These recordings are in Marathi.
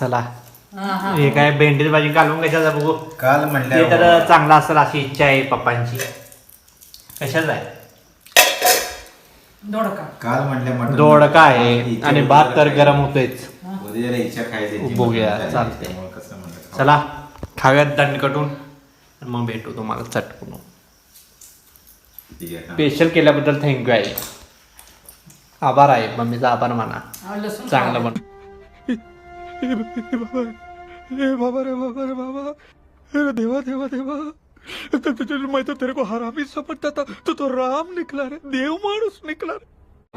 चला. हा, काय भेंडीची भाजी घालून कशाचा बघू? काल ते म्हणल्या तर चांगला असेल अशी इच्छा आहे पप्पांची. कशाच आहे दोडका. काल म्हणल्या मटण दोडका आहे आणि भात तर गरम होतोयच. उद्याला इच्छा खायची बघूया, चालतंय. कसं म्हणलं खाऊ. चला खाव्यात दंड कटून आणि मग भेटू तुम्हाला चटकून. ठीक आहे का? स्पेशल केल्याबद्दल थँक्यू आहे. आभार आहे मम्मीचा आभार माना. लसूण चांगलं. बन हे बाबा रे बाबा रे बाबा. अरे देवा देवा देवा. मैं तो तेरे को हरामी समझता था. तो तो राम निकला रे देव माणूस निकला रे.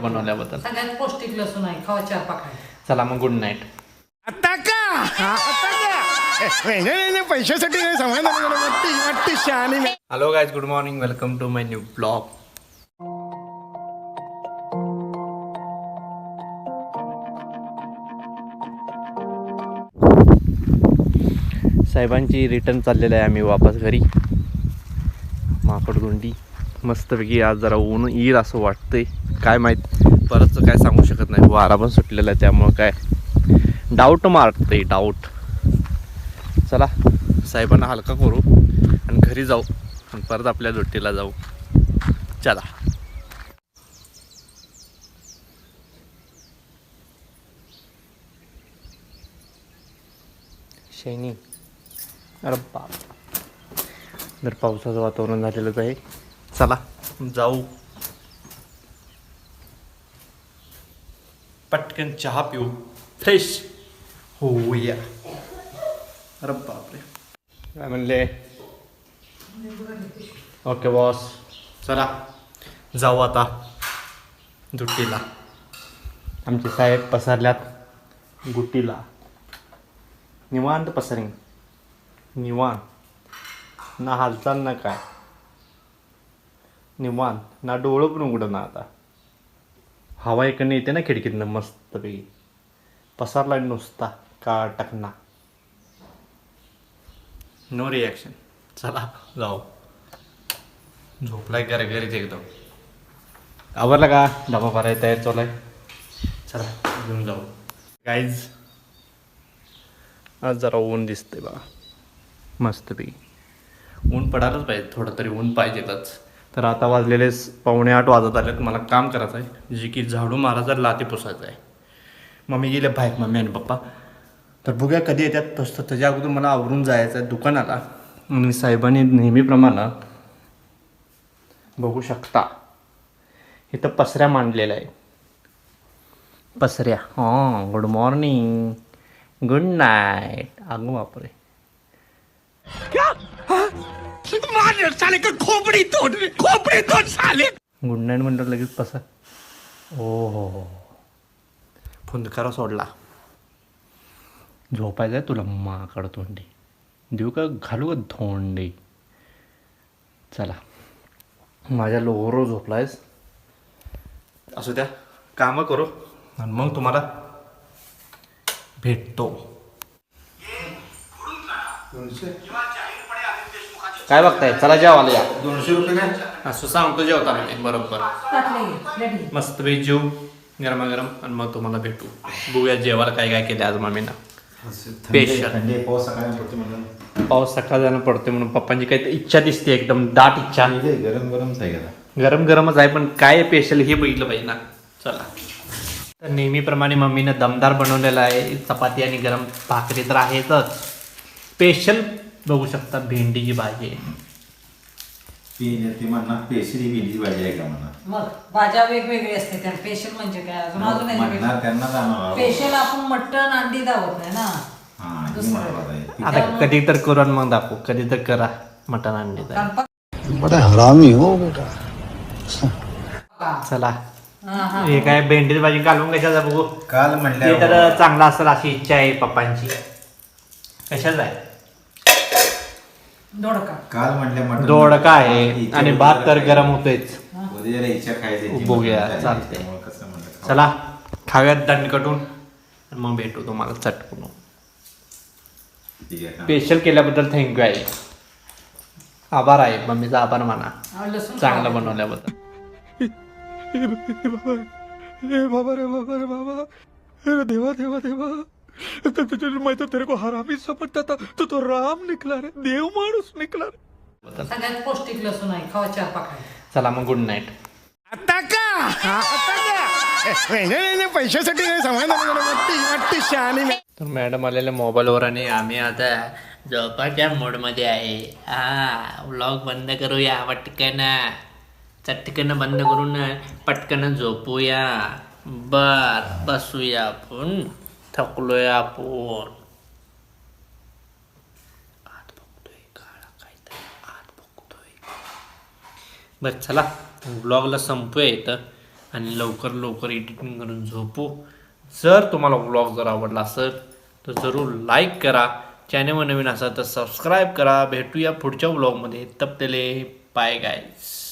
बनवल्याबद्दल. सगळ्यात पौष्टिक लसूण आहे खावा चार पाकळ्या चला मग गुड नाईट आता का? आता का? नाही पैशासाठी नाही समाधान वाटते वाटते शहाणी. Hello guys good morning welcome to my new blog साहेबांची रिटर्न चाललेलं आहे आम्ही वापस घरी. माकडगुंडी. मस्तपैकी आज जरा ऊन येईल असं वाटतंय. काय माहीत परतचं काय सांगू शकत नाही. वारा पण सुटलेला आहे त्यामुळं काय डाऊट मारतंय डाऊट चला साहेबांना हलका करू आणि घरी जाऊ आणि परत आपल्या दुट्टीला जाऊ. चला. शैनी अरे बाप जर पावसाचं वातावरण झालेलंच आहे चला जाऊ. पटकन चहा पिऊ. फ्रेश होऊया. अरे बापरे. काय म्हणले? ओके बॉस चला जाऊ आता. दुट्टीला आमचे साहेब पसरल्यात गुट्टीला. निवांत पसरिंग निवांत. ना हालचाल ना काय. निवांत. ना डोळं पण उघडं ना आता. हवा इकडनं येते ना खिडकीतनं मस्तपैकी. पसारला नुसता. का टकना नो रिॲक्शन चला जाऊ. झोपलाय घरी घरीच एकदम? आवरला का? डबा भरायला तयार चालू आहे चला घेऊन जाऊ. गाईज आज जरा ऊन दिसते बघा. मस्तपैकी ऊन पडायलाच पाहिजे थोडं तरी ऊन पाहिजेतच तर आता वाजलेले पावणे आठ वाजत आलेत मला काम करायचं आहे जे की झाडू मारायचं लाती पुसायचं आहे मम्मी गेले बाहेर मम्मी आणि पप्पा. तर बघूया कधी येतात. तसं त्याच्या अगोदर मला आवरून जायचं आहे दुकानाला. आणि साहेबांनी नेहमीप्रमाणे बघू शकता. इथं पसऱ्या मांडलेल्या आहे पसऱ्या. हां गुड मॉर्निंग गुड नाईट अगं बापरे. मार साले का खोपडी तोड रे? खोपडी तोड साले गुड नाईट म्हणलं लगेच पसर ओ हो हो फुंदकारा सोडला. झोपायचं आहे तुला माकड तोंडी. देऊ का घालू का धोंडे? चला. माझ्या लोहरो झोपलायस? असू द्या. कामं करू. आणि मग तुम्हाला भेटतो. काय बघताय? चला जेवायला या. दोनशे रुपये काय? असं सांगतो जेवताना मी. बरोबर. मस्त पैकी जेऊ गरमागरम आणि मग तुम्हाला भेटू. बघूया जेवायला काय काय केलं आज मम्मीनं थंडी Special. थंडी आहे, पाऊस सकाळी पडतो पाऊस सकाळ जाणं पडते म्हणून पप्पांची काही इच्छा दिसते एकदम दाट इच्छा. इथे गरम गरमच आहे का गरम गरमच आहे पण काय स्पेशल हे बघितलं पाहिजे ना. चला. तर नेहमीप्रमाणे मम्मीनं दमदार बनवलेलं आहे. चपाती आणि गरम भाकरी तर आहेतच. स्पेशल बघू शकता भेंडीची भाजी आहे. ती ती म्हणणार पेशरी भेंडीची भाजी आहे का म्हणणार मग भाज्या वेगवेगळी असते त्या स्पेशल म्हणजे काय? अजून अजून म्हणणार त्यांना जाणार स्पेशल आपण मटण अंडी दावत नाही ना. हा ही दुसरं. महत्वाचं आहे. ती- आता कधी तर करू आणि मग दाखवू. कधी तर करा मटण आणली तर कारण पक- बड़ा हरामी हो बेटा. चला. हा, हा. हे काय भेंडीची भाजी घालून कशाचा बघू? काल ते म्हणल्या तर चांगला असेल अशी इच्छा आहे पप्पांची. कशाच आहे दोडका काल म्हणल्या मटण दोडका आहे आणि भात तर. गरम होतोच इच्छा खायची बघूया, चालतंय. कसं म्हणलं खाऊ. चला खाव्यात दंड कटून आणि मग भेटू तुम्हाला चटकून ठीक आहे का? स्पेशल केल्याबद्दल थँक्यू आहे आभार आहे मम्मीचा आभार माना हा, लसूण चांगलं. बनवल्याबद्दल हे बाबा बाबा रे बाबा रे बाबा अरे देवा देवा देवा मैं तो तेरे को हरामी समझता था. तो तो राम निकला रे. देव माणूस निकला रे. सगळ्यात पौष्टिक लसूण आहे. खावा चार पाकळ्या. चला मग गुड नाईट आता का? हा, आता का? नाही नाही नाही, पैशासाठी नाही समाधान वाटते वाटते शहाणी मी. तर मॅडम आलेल्या मोबाईलवर आणि आम्ही आता झोपाच्या मोडमध्ये आहे. हा व्लॉग बंद करूया पटकन चटकन बंद करून पटकन झोपूया. बर बसूया आपण. थकलोय आपण आत बघतोय काळा काहीतरी आत बघतोय बरं चला व्लॉगला संपूया इथं आणि लवकर लवकर एडिटिंग करून झोपू जर तुम्हाला व्लॉग जर आवडला असेल तर जरूर लाईक करा चॅनलवर नवीन असाल तर सबस्क्राईब करा भेटूया पुढच्या व्लॉगमध्ये तपतेले बाय गाईज